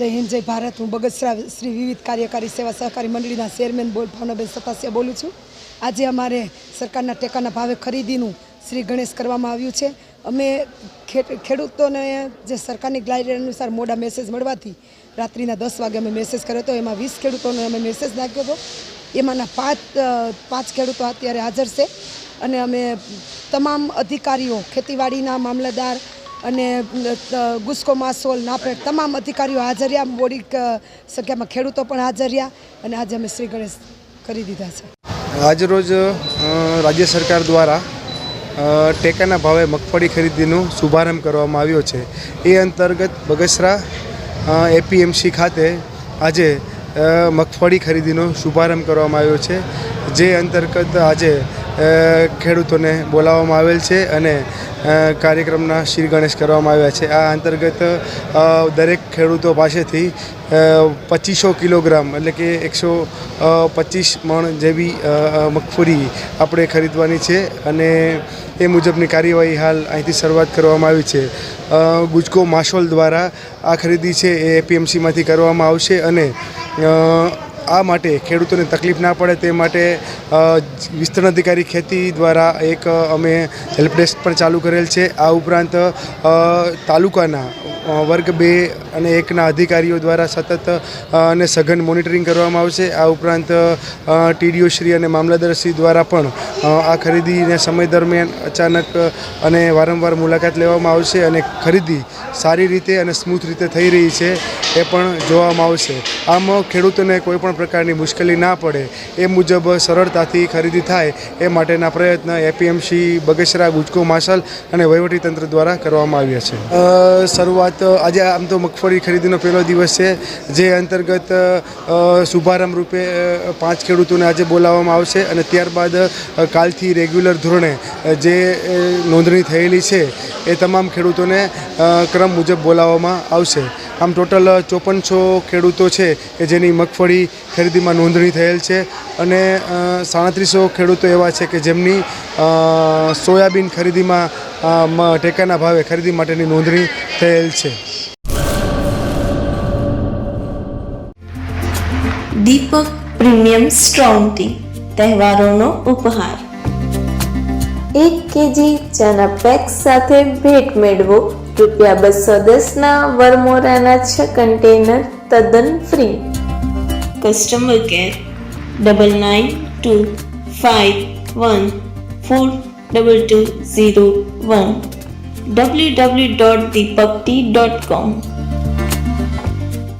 જય હિન્દ, જય ભારત. હું બગસરા શ્રી વિવિધ કાર્યકારી સેવા સહકારી મંડળીના ચેરમેન બોલ ભાવનાબેન સતાસિયા બોલું છું. આજે અમારે સરકારના ટેકાના ભાવે ખરીદીનું શ્રી ગણેશ કરવામાં આવ્યું છે. અમે ખેડૂતોને જે સરકારની ગાઈડલાઈન અનુસાર મોડા મેસેજ મળવાથી રાત્રિના દસ વાગે અમે મેસેજ કર્યો હતો. એમાં વીસ ખેડૂતોને અમે મેસેજ નાખ્યો હતો. એમાંના પાંચ પાંચ ખેડૂતો અત્યારે હાજર છે. અને અમે તમામ અધિકારીઓ, ખેતીવાડીના મામલતદાર અને ગુસ્કો માસોલ નાફેડ તમામ અધિકારીઓ હાજર રહ્યા. મોડી સંખ્યામાં ખેડૂતો પણ હાજર અને આજે અમે શ્રી ગણેશ કરી દીધા છે. આજરોજ રાજ્ય સરકાર દ્વારા ટેકાના ભાવે મગફળી ખરીદીનો શુભારંભ કરવામાં આવ્યો છે. એ અંતર્ગત બગસરા એપીએમસી ખાતે આજે મગફળી ખરીદીનો શુભારંભ કરવામાં આવ્યો છે. જે અંતર્ગત આજે ખેડૂતોને બોલાવવામાં આવેલ છે અને કાર્યક્રમના શ્રી ગણેશ કરવામાં આવ્યા છે. આ અંતર્ગત દરેક ખેડૂતો પાસેથી પચીસો કિલોગ્રામ એટલે કે એકસો પચીસ મણ જેવી મગફળી આપણે ખરીદવાની છે અને એ મુજબની કાર્યવાહી હાલ અહીંથી શરૂઆત કરવામાં આવી છે. ગુજકો માસોલ દ્વારા આ ખરીદી છે એ એપીએમસીમાંથી કરવામાં આવશે અને આ માટે ખેડૂતોને તકલીફ ના પડે તે માટે વિસ્તરણ અધિકારી ખેતી દ્વારા એક અમે હેલ્પ ડેસ્ક પણ ચાલુ કરેલ છે. આ ઉપરાંત તાલુકાના વર્ગ બે અને એકના અધિકારીઓ દ્વારા સતત અને સઘન મોનિટરિંગ કરવામાં આવશે. આ ઉપરાંત ટીડીઓ શ્રી અને મામલતદારશ્રી દ્વારા પણ આ ખરીદીને સમય દરમિયાન અચાનક અને વારંવાર મુલાકાત લેવામાં આવશે અને ખરીદી સારી રીતે અને સ્મૂથ રીતે થઈ રહી છે. એ પણ જોવામાં આવશે. આમ ખેડૂતોને કોઈ પણ પ્રકારની મુશ્કેલી ના પડે, એ મુજબ સરળતાથી ખરીદી થાય, એ માટેના પ્રયત્ન એપીએમસી, બગસરા, ગુજકો માસલ અને વહીવટીતંત્ર દ્વારા કરવામાં આવ્યા છે. શરૂઆત આજે આમ તો મગફળી ખરીદીનો પહેલો દિવસ છે, જે અંતર્ગત શુભારંભ રૂપે પાંચ ખેડૂતોને આજે બોલાવવામાં આવશે અને ત્યારબાદ કાલથી રેગ્યુલર ધોરણે જે નોંધણી થયેલી છે, એ તમામ ખેડૂતોને ક્રમ મુજબ બોલાવવામાં આવશે. આમ ટોટલ ચોપનસો ખેડૂતો છે કે જેની મગફળી ખરીદીમાં નોંધણી થયેલ છે અને સાડત્રીસો ખેડૂતો એવા છે કે જેમની સોયાબીન ખરીદીમાં ટેકાના ભાવે ખરીદી માટેની નોંધણી થયેલ છે. દીપક પ્રીમિયમ સ્ટ્રોંગ ટી તહેવારોનો ઉપહાર. એક કેજી ચાના પેક સાથે ભેટ મેળવો. રૂપિયા બસો દસના વરમોરાના છ કન્ટેનર તદ્દન free customer care double nine two five one four double two zero one W W dot Deepak T dot com